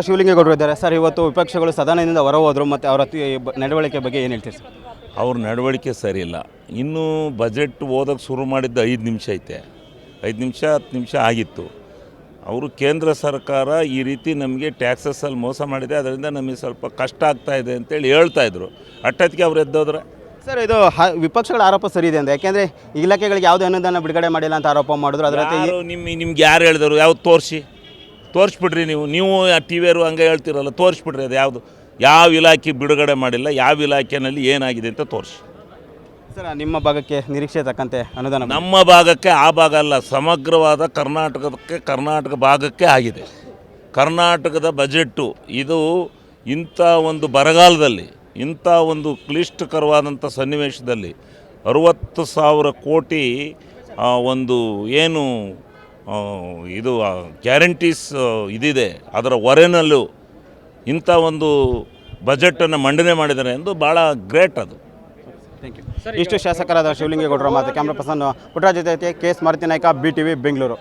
ಶಿವಲಿಂಗೇಗೌಡರು ಇದ್ದಾರೆ. ಸರ್ ಇವತ್ತು ವಿಪಕ್ಷಗಳು ಸದನದಿಂದ ಹೊರ ಹೋದರು ಮತ್ತು ಅವರ ನಡವಳಿಕೆ ಬಗ್ಗೆ ಏನು ಹೇಳ್ತೀರಿ ಸರ್? ಅವ್ರ ನಡವಳಿಕೆ ಸರಿಯಿಲ್ಲ. ಇಲ್ಲ ಇನ್ನೂ ಬಜೆಟ್ ಓದೋಕ್ಕೆ ಶುರು ಮಾಡಿದ್ದು ಐದು ನಿಮಿಷ ಐತೆ. ಐದು ನಿಮಿಷ ಹತ್ತು ನಿಮಿಷ ಆಗಿತ್ತು. ಅವರು ಕೇಂದ್ರ ಸರ್ಕಾರ ಈ ರೀತಿ ನಮಗೆ ಟ್ಯಾಕ್ಸಸ್ಸಲ್ಲಿ ಮೋಸ ಮಾಡಿದೆ. ಅದರಿಂದ ನಮಗೆ ಸ್ವಲ್ಪ ಕಷ್ಟ ಆಗ್ತಾ ಇದೆ ಅಂತೇಳಿ ಹೇಳ್ತಾ ಇದ್ರು. ಅಟ್ಟತ್ತಿಗೆ ಅವ್ರು ಎದ್ದೋದ್ರೆ? ಸರ್ ಇದು ಹ- ವಿಪಕ್ಷಗಳ ಆರೋಪ ಸರಿ ಇದೆ ಅಂತ. ಯಾಕೆಂದರೆ ಇಲಾಖೆಗಳಿಗೆ ಯಾವುದೇ ಅನುದಾನ ಬಿಡುಗಡೆ ಮಾಡಿಲ್ಲ ಅಂತ ಆರೋಪ ಮಾಡಿದ್ರು. ಅದರ ನಿಮ್ಮ ನಿಮ್ಗೆ ಯಾರು ಹೇಳಿದ್ರು ಯಾವ್ದು ತೋರಿಸಿ? ತೋರಿಸ್ಬಿಡ್ರಿ ನೀವು ನೀವು ಆ ಟಿ ವಿಯರು ಹಂಗೆ ಹೇಳ್ತಿರಲ್ಲ ತೋರಿಸ್ಬಿಡ್ರಿ ಅದು ಯಾವುದು. ಯಾವ ಇಲಾಖೆ ಬಿಡುಗಡೆ ಮಾಡಿಲ್ಲ ಯಾವ ಇಲಾಖೆಯಲ್ಲಿ ಏನಾಗಿದೆ ಅಂತ ತೋರಿಸಿ. ಸರ್ ನಿಮ್ಮ ಭಾಗಕ್ಕೆ ನಿರೀಕ್ಷೆ ತಕ್ಕಂತೆ ಅನುದಾನ ನಮ್ಮ ಭಾಗಕ್ಕೆ ಆ ಭಾಗ ಅಲ್ಲ ಸಮಗ್ರವಾದ ಕರ್ನಾಟಕಕ್ಕೆ ಕರ್ನಾಟಕ ಭಾಗಕ್ಕೆ ಆಗಿದೆ. ಕರ್ನಾಟಕದ ಬಜೆಟ್ಟು ಇದು ಇಂಥ ಒಂದು ಬರಗಾಲದಲ್ಲಿ ಇಂಥ ಒಂದು ಕ್ಲಿಷ್ಟಕರವಾದಂಥ ಸನ್ನಿವೇಶದಲ್ಲಿ ಅರುವತ್ತು ಸಾವಿರ ಕೋಟಿ ಒಂದು ಏನು ಇದು ಗ್ಯಾರಂಟೀಸ್ ಇದಿದೆ. ಅದರ ಹೊರೆನಲ್ಲೂ ಇಂಥ ಒಂದು ಬಜೆಟನ್ನು ಮಂಡನೆ ಮಾಡಿದ್ದಾರೆ ಎಂದು ಭಾಳ ಗ್ರೇಟ್ ಅದು. ಥ್ಯಾಂಕ್ ಯು ಇಷ್ಟು ಶಾಸಕರಾದ ಶಿವಲಿಂಗೇಗೌಡರ ಮಾತು. ಕ್ಯಾಮ್ರಾ ಪರ್ಸನ್ ಪುಟ್ರಾಜ್ ಜೊತೆ K S Maruti Naik B T V Bengaluru.